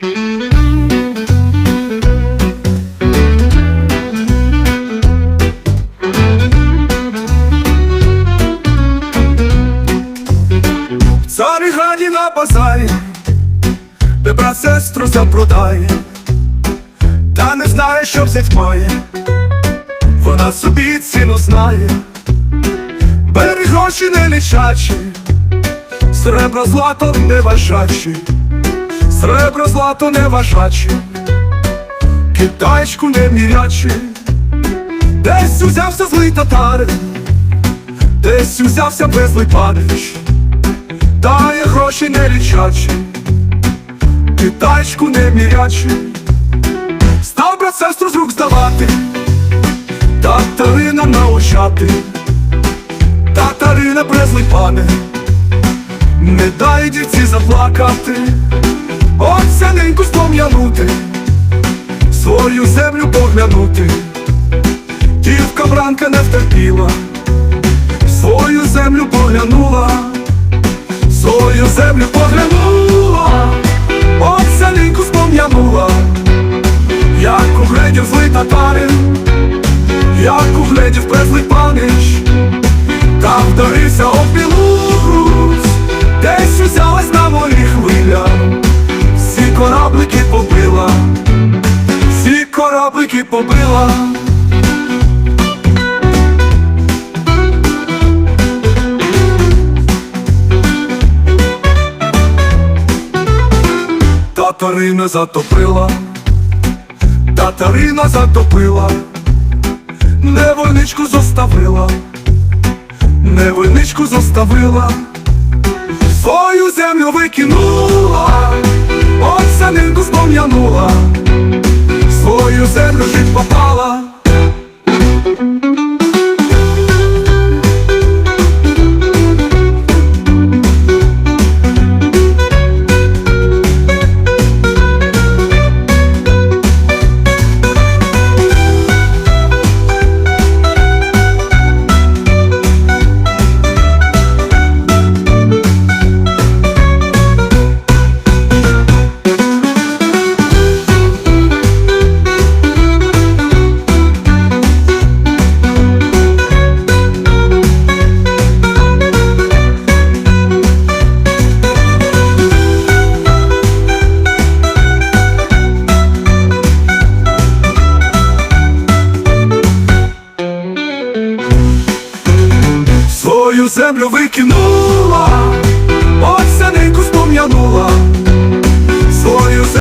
Царіграді на базарі, де брат сестру запродає, та не знає, що взять має, вона собі ціну знає, бери гроші не лічачі, сребро злато не важачі, сребро злато не важачі, китайську не мірячі, десь узявся злий татарин, десь узявся безлий панич. Дає гроші не лічачі, китайську не мірячі, став брат сестру з рук здавати, татарина научати, татарина брезлий пане, не дай дівці заплакати, Отця неньку спом'янути, свою землю поглянути, дівка бранка не втерпіла, кораблики побила, всі кораблики побила. Татарина затопила, татарина затопила, невольничку зоставила, невольничку зоставила, свою землю викинула, от нинку спом'янула, свою землю жить попала. землю викинула, Ось сянику спом'янула.